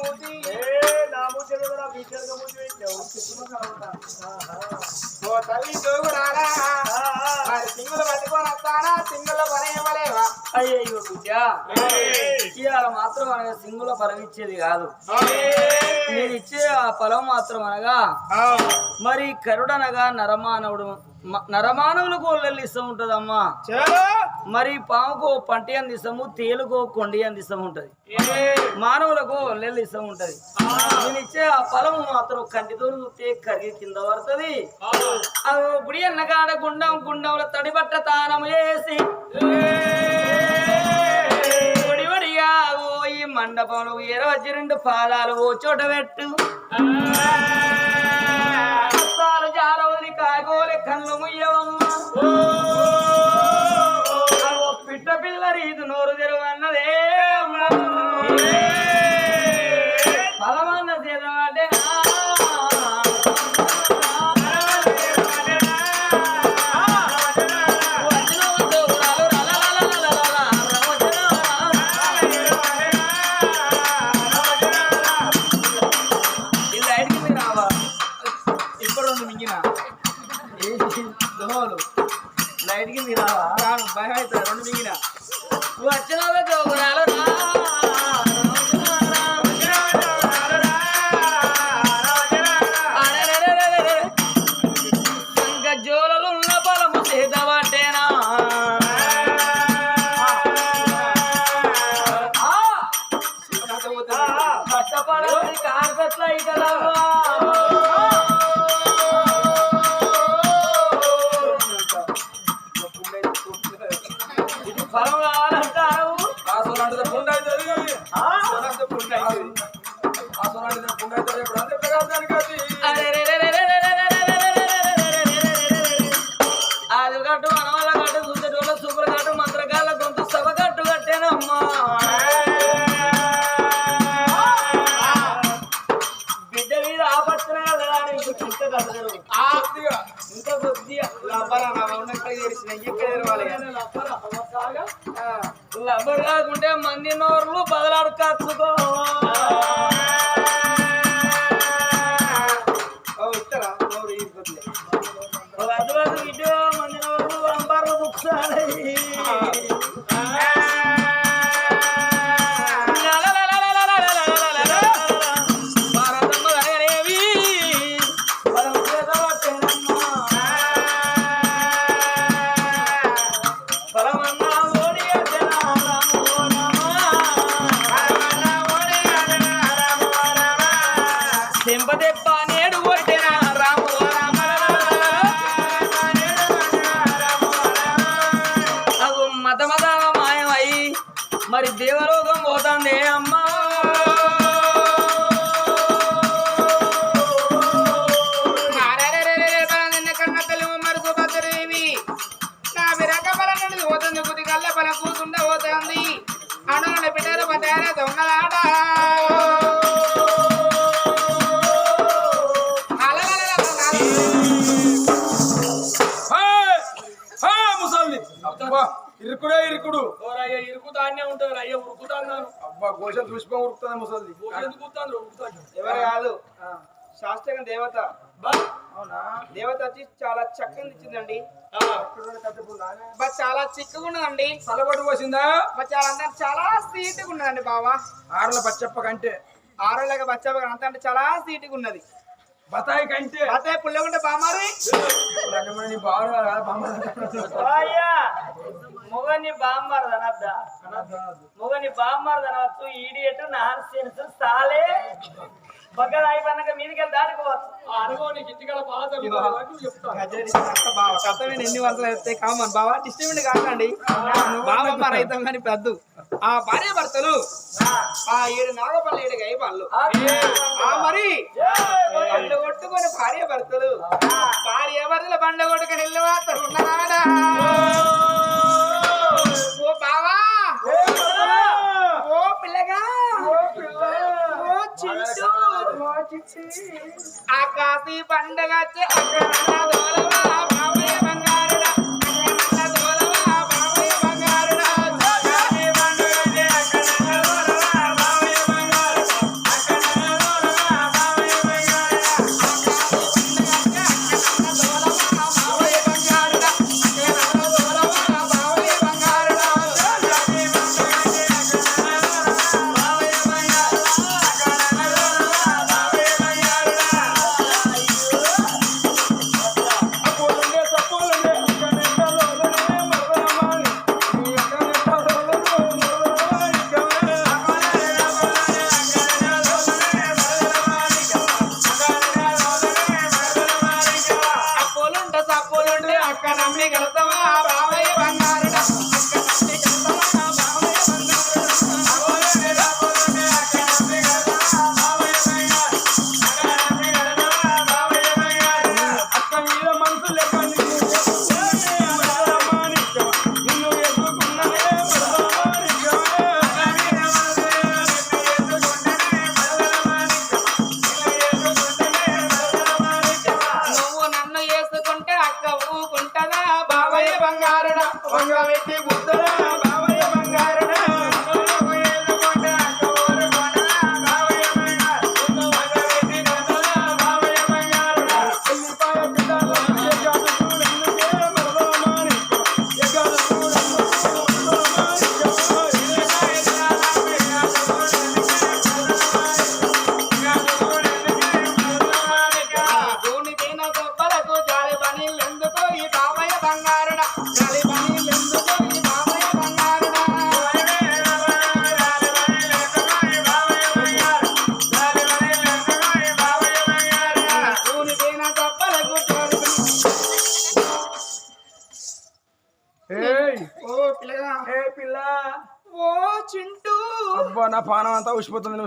మూతి నా మూతి కదా బీచర్గా మూతి పెట్టావు ఓ తల్లి తోగురాలా మరి సింగులు సింగుల పని ఇవ్వలేవా అయ్యో బిడ్డ ఇవాళ మాత్రం అనగా సింగుల ఫలం ఇచ్చేది కాదు నేను ఇచ్చే ఆ ఫలం మాత్రం అనగా మరి కరుడనగా నరమానవుడు నరమానవులకు ఒళ్ళెల్లి ఇష్టం ఉంటదమ్మా. మరి పాముకు పంటి అంది ఇష్టము తేలుకు కొండి అంది ఇష్టం ఉంటది. మానవులకు ఒళ్ళెల్లి ఇష్టం ఉంటది. నేను ఇచ్చే ఆ ఫలము మాత్రం కంటితో చూస్తే కరిగి కింద పడుతుంది. గుడి అన్నగాడ గుండం గుండంలో తడిబట్ట తానం వేసి మండపంలో ఎరవచ్చి రెండు పాదాలు ఓ చోట పెట్టు. జారవని కాగోలే 再来一个啦！అయ్య ఉరుకుతాను అబ్బా గోషం పుష్పం ఉరుకుతుంది ముసల్ది. ఎందుకు ఉరుకుతాను ఉరుకుతాను ఎవరు కాదు శాస్త్రంగా దేవత. అవునా? దేవత వచ్చి చాలా చక్కని ఇచ్చిందండి. చాలా చిక్కగా ఉన్నదండి. సలబడి పోసిందా? చాలా చాలా సీటుగా ఉన్నదండి బావా. ఆరుల పచ్చప్ప కంటే. ఆరోళ్ళగా బచ్చా అంత అంటే చాలా సీటుగా ఉన్నది. బతాయి కంటే. అతే పుల్లగుంటే బామారి మొగని బామ్మారదు అనద్దా. మొగని బామ్మారదు అనవచ్చు ఈడియట్ నాన్ సెన్స్ సాలే. పక్కన అయిపోయినాక మీదికి వెళ్ళి దాటుకోవచ్చు బాధ కర్తవ్యం ఎన్ని వందలు అయితే కామన్. బావా డిస్ట్రిబ్యూట్ కాకండి. బావమ్మ రైతం కానీ పెద్ద. ఆ భార్య భర్తలు ఆ ఏడు నాగపల్లి ఏడు గై వాళ్ళు ఆ మరి బండ కొట్టుకుని భార్య భర్తలు. భార్య భర్తలు బండ కొట్టుకుని ఇల్లు మాత్రం ఉన్నరాడా ఓ బావా! ఓ పిల్లగా! ఓ చింటూ ఆకాశీ పండగ వచ్చే అక్కడ బావయ్య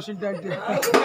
ఉసిపోతుంది నువ్వు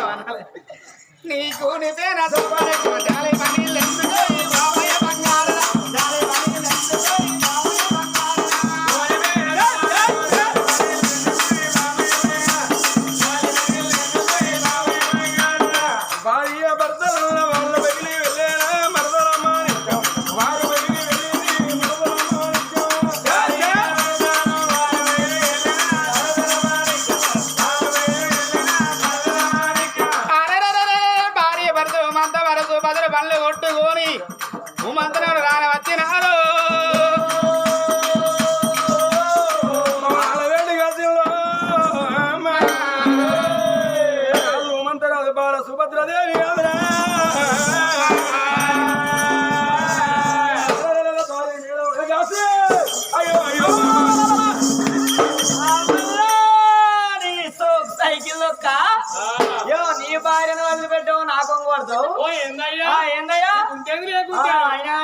భార్యను వదిలిపెట్టావు నాకు కొడతావు ఓ ఏందయ్యా? ఆ, ఏందయ్యా? ఉంటేంది లేకుంటే? అయినా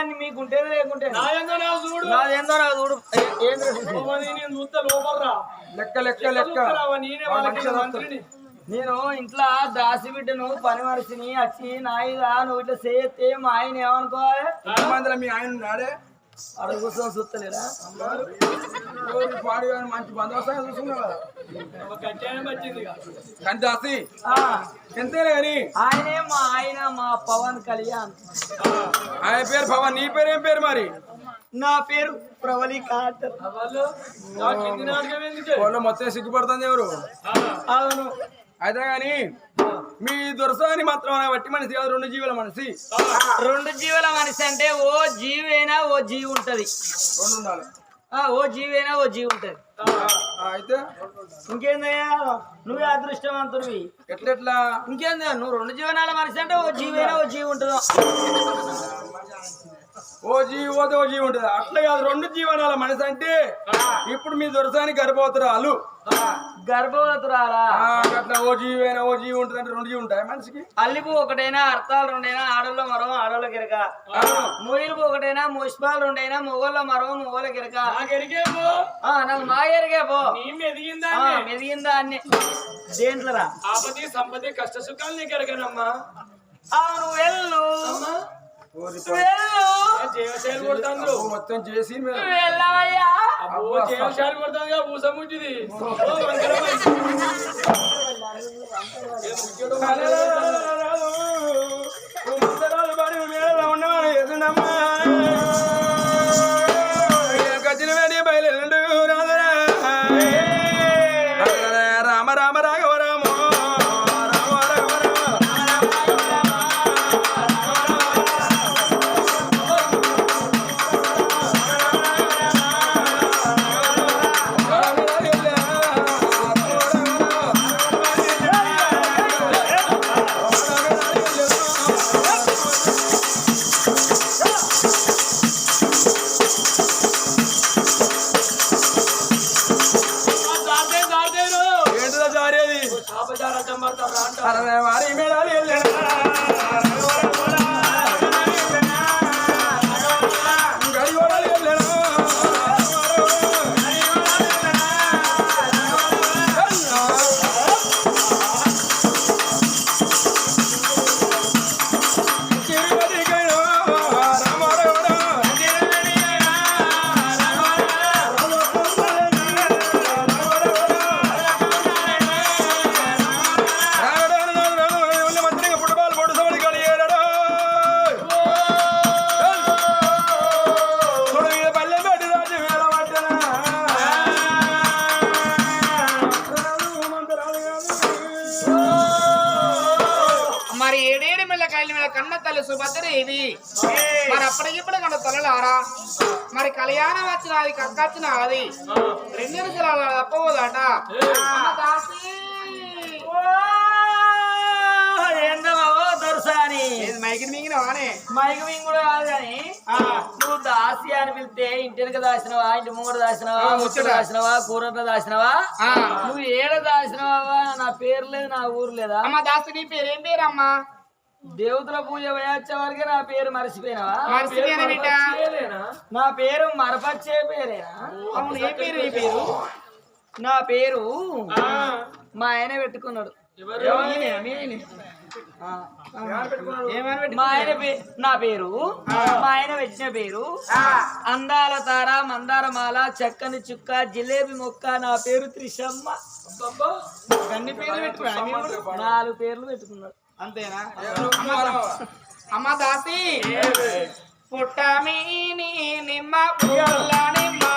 నాయందో నా నాదేందో నాకు చూడు. లెక్క లెక్క లెక్క? నేనే ఇంట్లో దాసి బిడ్డను పని మనిషిని వచ్చి నాయిగా నువ్వు ఇట్లా చేస్తే మా ఆయన ఏమనుకోవాలి? మీ ఆయన నాడే అడుగు కూర్చొని చూస్తలేరా? రోజు పాడు కానీ మంచి బందోబస్తు చూసుకున్నావు ఆ, ఎంతేనే కానీ ఆయనే మా ఆయన మా పవన్ కళ్యాణ్. ఆయన పేరు పవన్ నీ పేరు ఏం పేరు మరి? నా పేరు ప్రవళి కాటర్ వాళ్ళు? నా కింది నాటకం ఎందుకే? వాళ్ళు మొత్తం సిగ్గుపడుతుంది ఎవరు? అవును. అయితే కానీ మీ దొరసాని మాత్రం బట్టి మనిషి కాదు రెండు జీవుల మనిషి. రెండు జీవుల మనిషి అంటే ఓ జీవైనా ఓ జీవి ఉంటది. రెండు ఉండాలి. ఓ జీవైనా ఓ జీవి ఉంటది. అయితే? ఇంకేందయ్యా? నువ్వే అదృష్టవంతుడివి. ఎట్లెట్లా? ఇంకేందా నువ్వు రెండు జీవనాల మనిషి అంటే ఓ జీవైనా ఓ జీవి ఉంటుందో. ఓ జీవి పోతే ఓ జీవి ఉంటుంది. అట్లా కాదు రెండు జీవనాల మనిషి అంటే ఇప్పుడు మీ దొరసాని గర్భవతురాలు. గర్భవతురాలా? అట్లా ఓ జీవి అయినా ఓ జీవి ఉంటుంది అంటే రెండు జీవి ఉంటాయి మనిషికి? అల్లిపు ఒకటైనా అర్థాలు రెండైనా ఆడోళ్ళ మరో ఆడోళ్ళ గిరక. ఆ, మొయిలుపు ఒకటైనా ముష్పాలు రెండైనా మొగోళ్ళ మరో మొగోళ్ళ గిరక. నాకు మా ఎరిగే పో. మెదిగిందా అన్ని దేంట్లరా? ఆపతి సంపతి కష్ట సుఖాలు నీకు ఎరగనమ్మా అవును వెళ్ళు. మొత్తం చేసి జీవశాలు కొడుతుంది పూస ముట్టిది మైకి మేము కూడా కాదు కానీ నువ్వు దాసి అని పిలిస్తే ఇంటికి దాసినవా? ఇంటి ముంగట దాసినవా? ముచ్చట దాసినవా? కూరంట దాసినవా? నువ్వు ఏడ దాసినవా నా పేరు లేదు నా ఊరు లేదా? అమ్మా దాసి నీ పేరు ఏం పేరు అమ్మా? దేవతల పూజ వచ్చే వరకే నా పేరు మరచిపోయినావా? నా పేరు మరపచ్చే పేరేనా? అవును ఏ పేరు నా పేరు మా ఆయన పెట్టుకున్నాడు. మా ఆయన నా పేరు. మా ఆయన వచ్చిన పేరు. అందాల తార మందారమాల చక్కని చుక్క జిలేబి మొక్క నా పేరు త్రిషమ్మ. నాలుగు పేర్లు పెట్టుకున్నాడు. అంతేనా? అమ్మ దాసి. పుట్టమీ నిమ్మ పుల్లని మా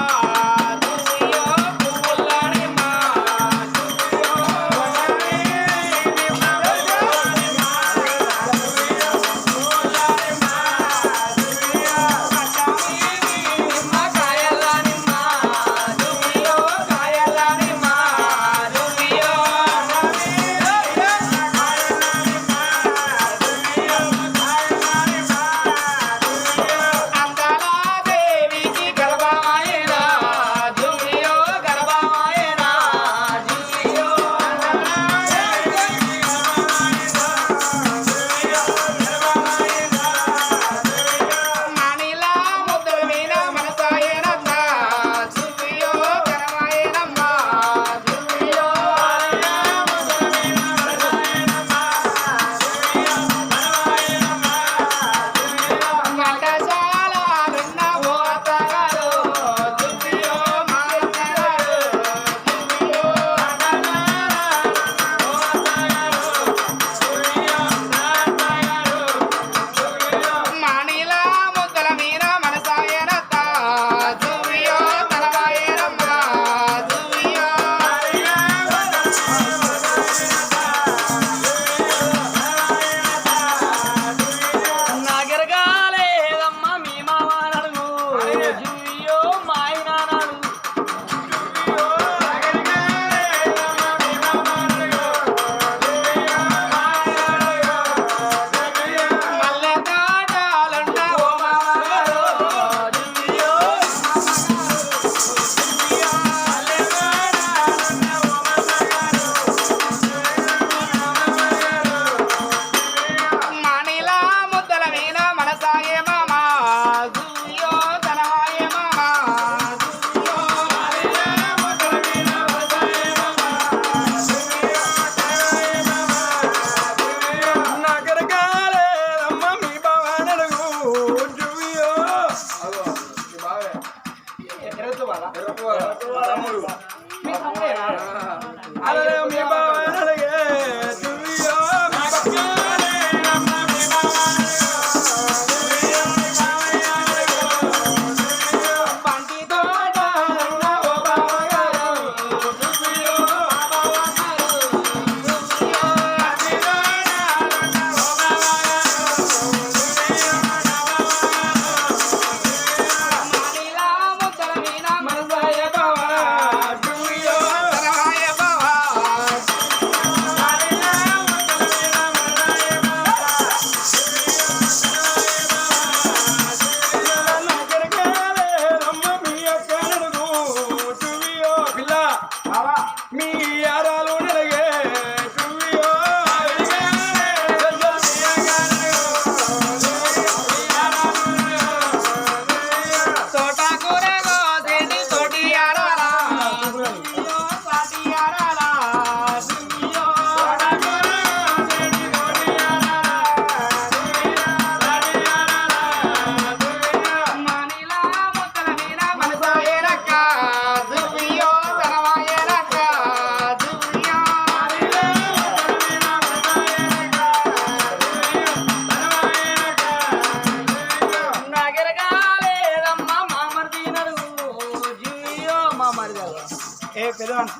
పెద్దవాడు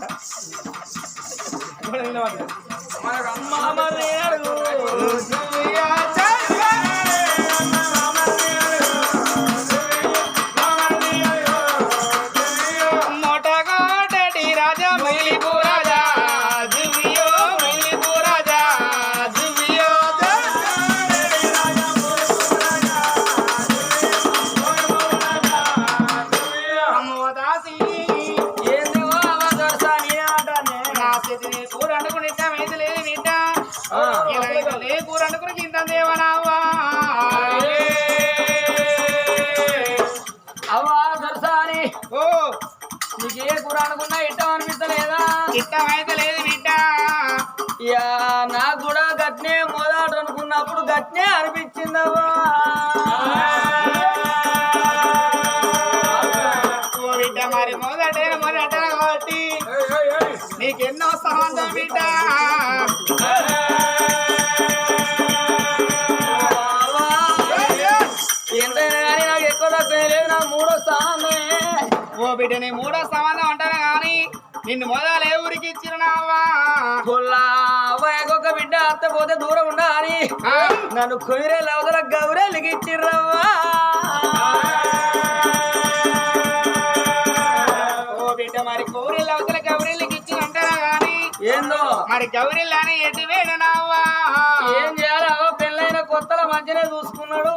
అమ్మ నీకు ఏ అనుకున్నా ఇట్టం అనిపిస్తలేదా? ఇష్టం అయితే లేదు బిడ్డ. యా నాకు కూడా గట్నే మొదట అనుకున్నప్పుడు గట్నే అనిపించిందవ్వా బిడ్డ మరి మొదటే మొదట కాబట్టి నీకెన్నో సమాధానం బిడ్డ. ఓ బిడ్డ నీ మూడో సంబంధం అంటాను కానీ నిన్ను మొదలు ఏ ఊరికి ఇచ్చినావా? పుల్లా ఒక బిడ్డ అత్త పోతే దూరం ఉండాలి. నన్ను కొయ్యరేళ్ళు అవతల గౌరేళ్ళకి ఇచ్చిర్రవ్వా. ఓ బిడ్డ మరి గౌరీలు అవతల గౌరీలకి ఇచ్చిన అంటారా కానీ ఏందో? మరి గౌరీలు అని ఎటు వేడనావా ఏం చేయాలి పెళ్ళైన కొత్తలో మంచిగా చూసుకున్నాడు.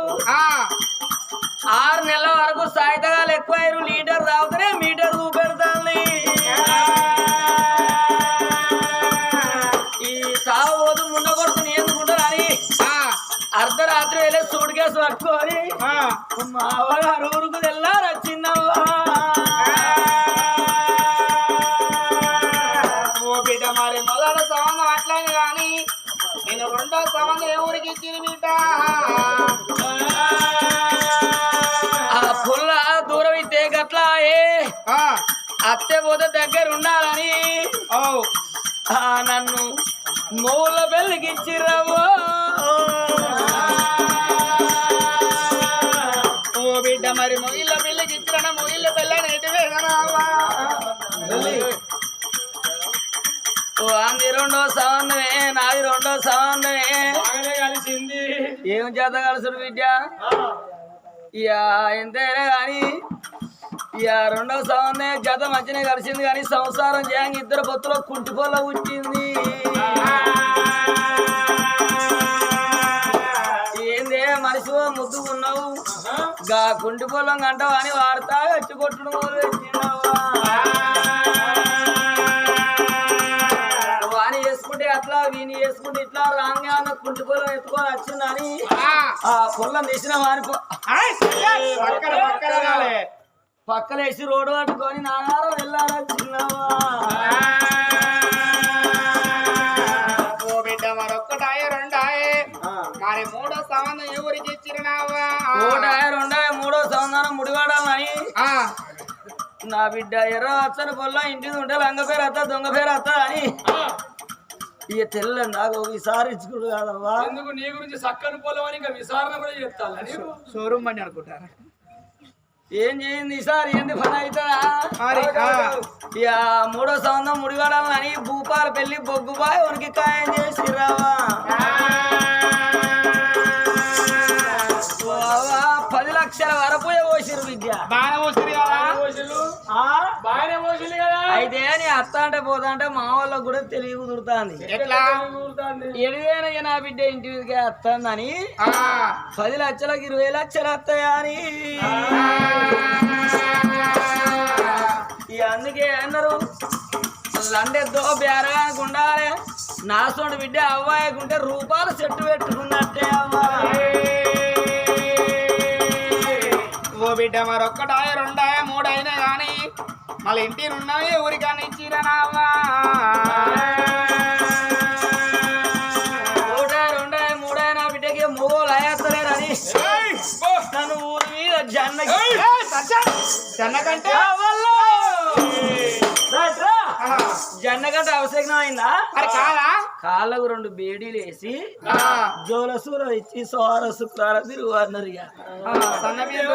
ఊరుకు వెళ్ళారొచ్చిందవ్వా ఓ బిడ్డ మరి మొదటి సంబంధం అట్లానే కానీ నేను రెండో సంబంధం ఏ ఊరికి ఇచ్చిన బిడ్డ? ఆ పుల్ల దూరం ఇస్తే గట్లా అత్తే పోతే దగ్గర ఉండాలని. నన్ను మూల పెళ్ళికిచ్చిర్రవ్వో ఓ అంది రెండో సంబంధమే నాది రెండో బాగానే కలిసింది. ఏం చేత కలుసుడు బిడ్డ? ఇక ఎంతైనా కానీ ఇక రెండో సంబంధమే జత మంచిగా కలిసింది కానీ సంసారం చేయంగా ఇద్దరు పొత్తులో కుంటి పొల్ల పుట్టింది. ఏందే మనిషి ముద్దు ఉన్నావు? గా కుంటి పొలం కంటావు అని వాడతా వచ్చి కొట్టుడు మొదలు వీని వేసుకుంటే ఇట్లా రాంగా అన్న కుంటి పొలం ఎత్తుకొని వచ్చిందని ఆ, పొలం తీసిన వాని పొ- ఆయ్, పక్కన పక్కన రాలే. పక్కలేసి రోడ్డు పట్టుకొని నాగారం వెళ్ళారొచ్చినావా ఓ బిడ్డ మరొక్కటాయే రెండాయే. మరి మూడో సంబంధం ఏ ఊరికి ఇచ్చినావా ఒకటాయ రెండాయ మూడో సంవత్సరం ముడివాడాలని ఆ, నా బిడ్డ ఎర్ర అచ్చని పొలం ఇంటిది ఉంటే లంగ పేరు అత్త దొంగ పేరు అత్త అని. ఇక తెల్ల నాకు విసారించుకుడు కాదవ్వా. ఎందుకు నీ గురించి సక్కని పొలం ఇంకా విచారణ కూడా చెప్తాను షోరూమ్ బండి అనుకుంటారా? ఏం చేయింది ఈసారి ఏంది పని అవుతుందా? మరి, ఆ. ఇక మూడో సంవత్సరం ముడివాడాలని భూపాల పెళ్ళి బొగ్గుబాయ్ ఉనికి ఖాయం చేసి రావా పది లక్షల వరపోయే పోసిరు విద్య. బాగా వస్తుంది కదా పోషులు ఆ? బాగానే పోషులు కదా. అయితే నీ అత్త అంటే పోతా అంటే మా వాళ్ళకు కూడా తెలియ కుదురుతాంది. ఎట్లా? నా బిడ్డ ఇంటి మీదకి వస్తుందని. ఆ, పది లక్షలకు ఇరవై లక్షలు వస్తాయా అని అందుకే అన్నారు లండెద్దో ఉండాలి నా సోడు బిడ్డ అవ్వాయకుంటే రూపాయలు చెట్టు పెట్టుకున్నట్టే అవ్వా. ఓ బిడ్డ కానీ మళ్ళీ ఇంటి ఉన్నాయి ఊరికాని ఇచ్చిరనావా ఒకట జన్నకంటే అవసరం అయిందా? మరి కాదా కాళ్ళకు రెండు బేడీలు వేసి జోలసూర ఇచ్చి సోర శుక్రార తిరుగు అన్నారు ఇక. సన్న బియ్యం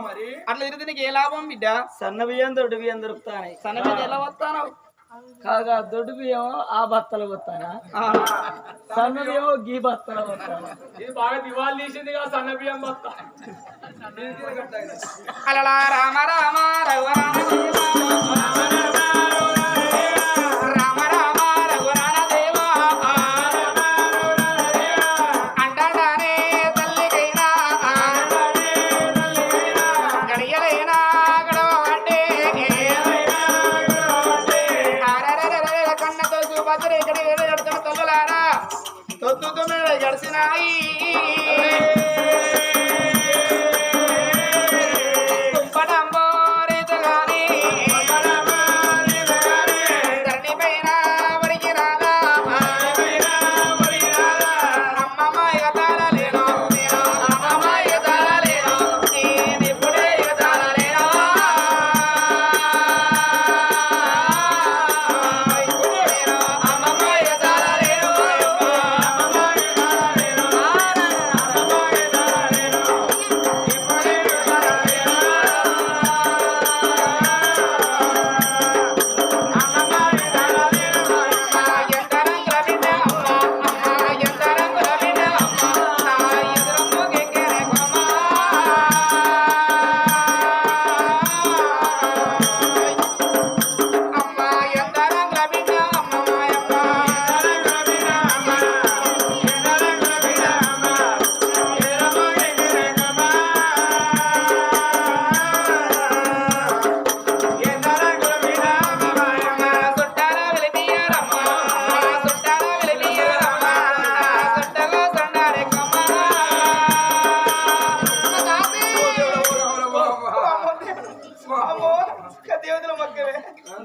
మరి? అట్లా ఇరితే నీకు ఏ లాభం బిడ్డ? సన్న బియ్యం దొడ్డు బియ్యం దొరుకుతాయి సన్న బియ్యం ఎలా వస్తాను? కాగా దొడ్డు బియ్యం ఆ బత్తలు పోతానా? సన్న బియ్యం గీ బత్తలు పోతానా? ఇది బాగా దివాళి తీసింది సన్న బియ్యం బత్త. అలలా రామ రామ రఘురామ దేవతల మొక్కవే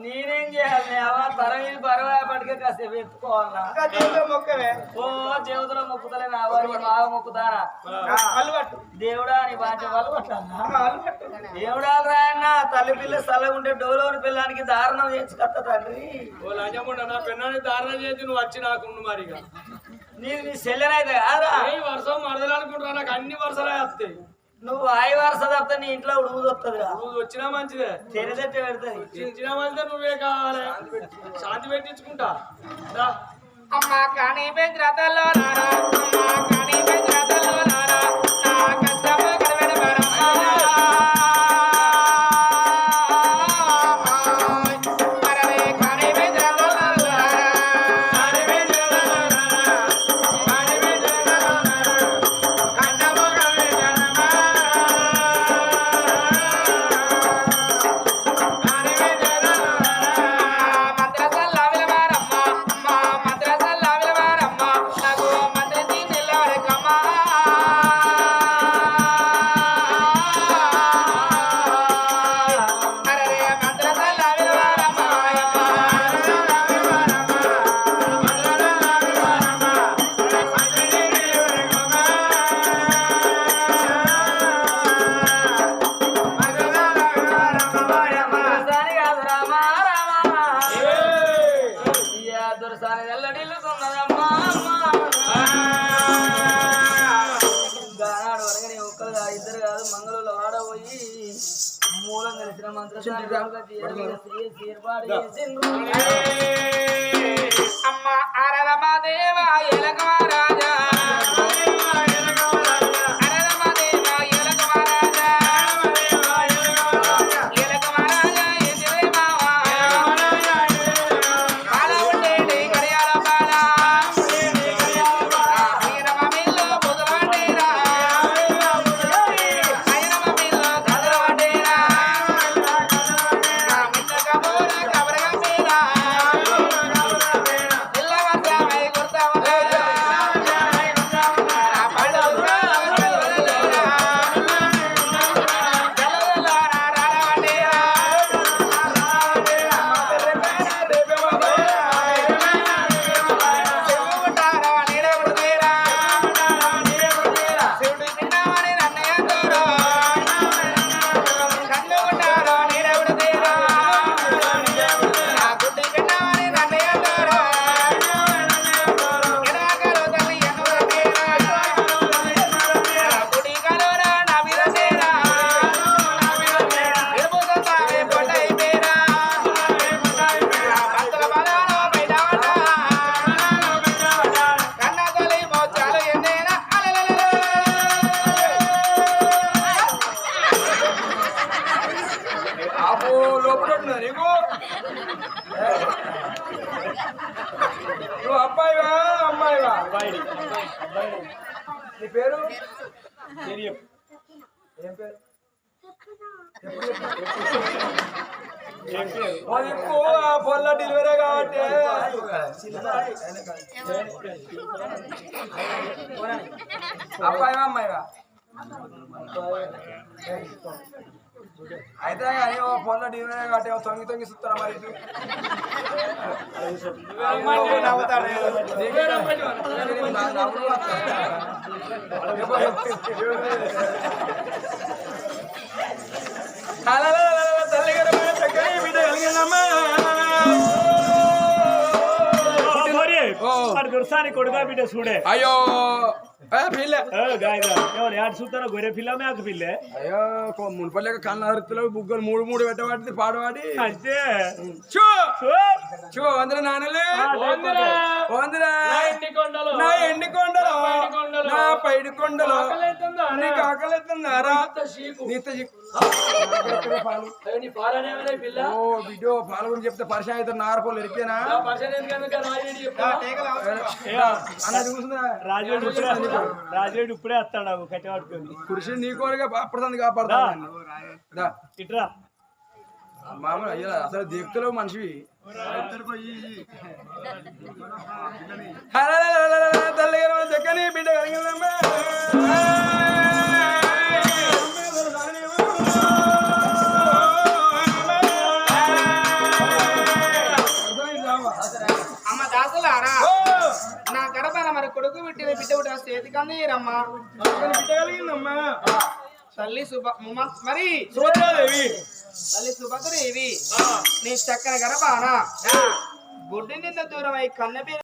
నేనేం చేయాలి? తరం తరవీ పరవా పడిక కాసేపు ఎత్తుకోవాలా? దేవతల ఓ దేవతల మొక్కుతలే నా వారు బాగా మొక్కుతానా అలవాటు. దేవుడా నీ బాధ్య అలవాటు దేవుడా రాయన్న తల్లి పిల్ల సల్లగుంటే డోలోని పిల్లానికి దారుణం చేసి కత్త తండ్రి. ఓ నా పిల్లని దారుణం చేసి నువ్వు వచ్చి నాకు మరిగా నీది నీ సెల్లెనైతే కాదా వర్షం మరదలు అనుకుంటున్నా నాకు అన్ని వర్షాలే వస్తాయి. నువ్వు ఆయి వరుస తప్పితే నీ ఇంట్లో ఉడుగు వస్తుందిరా నువ్వు వచ్చినా మంచిదే. తెరదెట్టి పెడుతుంది. చిన్న మంచిదే. నువ్వే కావాలి. శాంతి పెట్టించుకుంటా. అమ్మ కానీ పెంచరతల్లో నారా అమ్మ కానీ పెంచరతల్లో నారా అమ్మ అరరమదేవ దేవాయ అబ్బాయి అమ్మాయివా అయితే కానీ ఓ ఫోన్లో డీవే కాబట్టి తొంగి తొంగి సుత్తరా మరి తల్లి గారు చక్కగా నవ్వులు వస్తాయి. బిడ్డ కలిగినమ్మా. దుర్సాని కొడుగా బిడ్డ చూడే అయ్యో పిల్ల. గాయగా ఎవరు యాడ్ చూస్తారో? గొర్రె పిల్ల మేక పిల్లే? అయ్యో కొ- మున్పల్లికి కళ్ళ అరుతులు బుగ్గలు మూడు మూడు పెట్టబడి పాడవాడి. అంతే. చూ. చూ. వందర నాన్నలే వందరా. నా ఎండి కొండలు? నా పైడి కొండలు. నీకు ఆకలిస్తుందారా. నీత ఓ బిడ్డో పాలు గురించి చెప్తే పరిచయం అయితే నారపోలు ఎరికేనా? అన్నది కూర్చుందా ఇప్పుడే రాజుడు. ఇప్పుడే వస్తాడు నాకు కట్టె పట్టుకొని కృషి నీ కోరిక అప్పటిదాన్ని కాపాడుతా ఇట్రా. మామూలు అయ్యా అసలు దేక్తలో మనిషివి. చక్కని బిడ్డ కలిగిందమ్మా? నా కడతాన మరి కొడుకు బిడ్డ బిడ్డ పుట్టి వస్తే ఎదికంది రమ్మా? తల్లి సుభ మరి? సుభద్రాదేవి తల్లి సుభద్రదేవి నీ చక్కని గడపానా? గుడ్డి నిన్న దూరం అయి కన్నపి